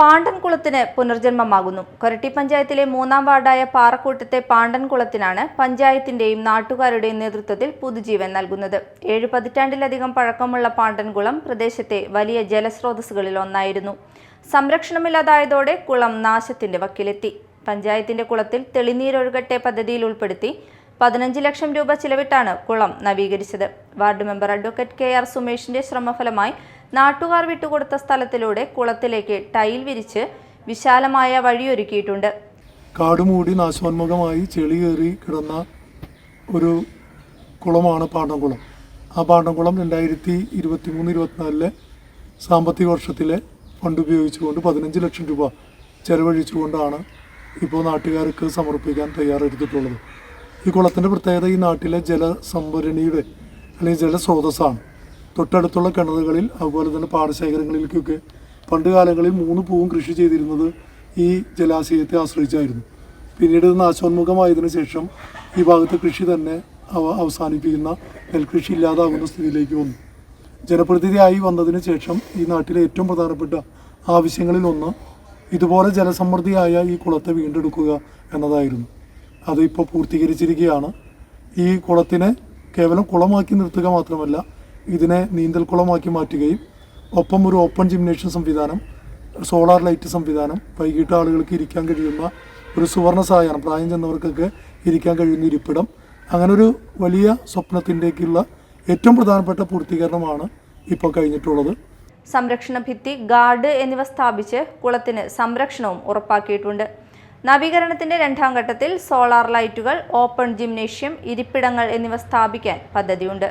പാണ്ടൻകുളത്തിന് പുനർജന്മമാകുന്നു. കൊരട്ടി പഞ്ചായത്തിലെ മൂന്നാം വാർഡായ പാറക്കൂട്ടത്തെ പാണ്ടൻകുളത്തിനാണ് പഞ്ചായത്തിന്റെയും നാട്ടുകാരുടെയും നേതൃത്വത്തിൽ പുതുജീവൻ നൽകുന്നത്. ഏഴ് പതിറ്റാണ്ടിലധികം പഴക്കമുള്ള പാണ്ടൻകുളം പ്രദേശത്തെ വലിയ ജലസ്രോതസ്സുകളിൽ ഒന്നായിരുന്നു. സംരക്ഷണമില്ലാതായതോടെ കുളം നാശത്തിന്റെ വക്കിലെത്തി. പഞ്ചായത്തിന്റെ കുളത്തിൽ തെളിനീരൊഴുകട്ടെ പദ്ധതിയിൽ ഉൾപ്പെടുത്തി പതിനഞ്ച് ലക്ഷം രൂപ ചിലവിട്ടാണ് കുളം നവീകരിച്ചത്. Ward member advocate K R സുമേഷിന്റെ ശ്രമഫലമായി നാട്ടുകാർ വിട്ടുകൊടുത്ത സ്ഥലത്തിലൂടെ കുളത്തിലേക്ക് ടൈൽ വിരിച്ച് വിശാലമായ വഴിയൊരുക്കിയിട്ടുണ്ട്. കാടുമൂടി നാശോന്മുഖമായി ചെളി കയറി കിടന്ന ഒരു കുളമാണ് പാണ്ടംകുളം. ആ പാണ്ടംകുളം രണ്ടായിരത്തി ഇരുപത്തി മൂന്ന് ഇരുപത്തിനാലിലെ സാമ്പത്തിക വർഷത്തിലെ ഫണ്ട് ഉപയോഗിച്ചുകൊണ്ട് പതിനഞ്ച് ലക്ഷം രൂപ ചെലവഴിച്ചുകൊണ്ടാണ് ഇപ്പോൾ നാട്ടുകാർക്ക് സമർപ്പിക്കാൻ തയ്യാറെടുത്തിട്ടുള്ളത്. ഈ കുളത്തിന്റെ പ്രത്യേകത ഈ നാട്ടിലെ ജലസംഭരണിയുടെ അല്ലെങ്കിൽ ജലസ്രോതസ്സാണ്. തൊട്ടടുത്തുള്ള കിണറുകളിൽ അതുപോലെ തന്നെ പാടശേഖരങ്ങളിലേക്കൊക്കെ പണ്ട് കാലങ്ങളിൽ മൂന്ന് പൂവും കൃഷി ചെയ്തിരുന്നത് ഈ ജലാശയത്തെ ആശ്രയിച്ചായിരുന്നു. പിന്നീട് നാശോന്മുഖമായതിനു ശേഷം ഈ ഭാഗത്തെ കൃഷി തന്നെ അവ- അവസാനിപ്പിക്കുന്ന നെൽകൃഷി ഇല്ലാതാകുന്ന സ്ഥിതിയിലേക്ക് വന്നു. ജനപ്രതിനിധിയായി വന്നതിന് ശേഷം ഈ നാട്ടിലെ ഏറ്റവും പ്രധാനപ്പെട്ട ആവശ്യങ്ങളിൽ ഒന്ന് ഇതുപോലെ ജലസമൃദ്ധിയായ ഈ കുളത്തെ വീണ്ടെടുക്കുക എന്നതായിരുന്നു. അത് ഇപ്പോൾ പൂർത്തീകരിച്ചിരിക്കുകയാണ്. ഈ കുളത്തിനെ കേവലം കുളമാക്കി നിർത്തുക മാത്രമല്ല ഇതിനെ നീന്തൽ കുളമാക്കി മാറ്റുകയും ഒപ്പം ഒരു ഓപ്പൺ ജിംനേഷ്യം സംവിധാനം സോളാർ ലൈറ്റ് സംവിധാനം വൈകിട്ട് ആളുകൾക്ക് ഇരിക്കാൻ കഴിയുന്ന ഒരു സുവർണ സഹായം പ്രായം ചെന്നവർക്കൊക്കെ ഇരിക്കാൻ കഴിയുന്ന ഇരിപ്പിടം അങ്ങനെ ഒരു വലിയ സ്വപ്നത്തിന്റെക്കുള്ള ഏറ്റവും പ്രധാനപ്പെട്ട പൂർത്തീകരണമാണ് ഇപ്പോൾ കഴിഞ്ഞിട്ടുള്ളത്. സംരക്ഷണ ഭിത്തി ഗാർഡ് എന്നിവ സ്ഥാപിച്ച് കുളത്തിന് സംരക്ഷണവും ഉറപ്പാക്കിയിട്ടുണ്ട്. നവീകരണത്തിന്റെ രണ്ടാം ഘട്ടത്തിൽ സോളാർ ലൈറ്റുകൾ ഓപ്പൺ ജിംനേഷ്യം ഇരിപ്പിടങ്ങൾ എന്നിവ സ്ഥാപിക്കാൻ പദ്ധതിയുണ്ട്.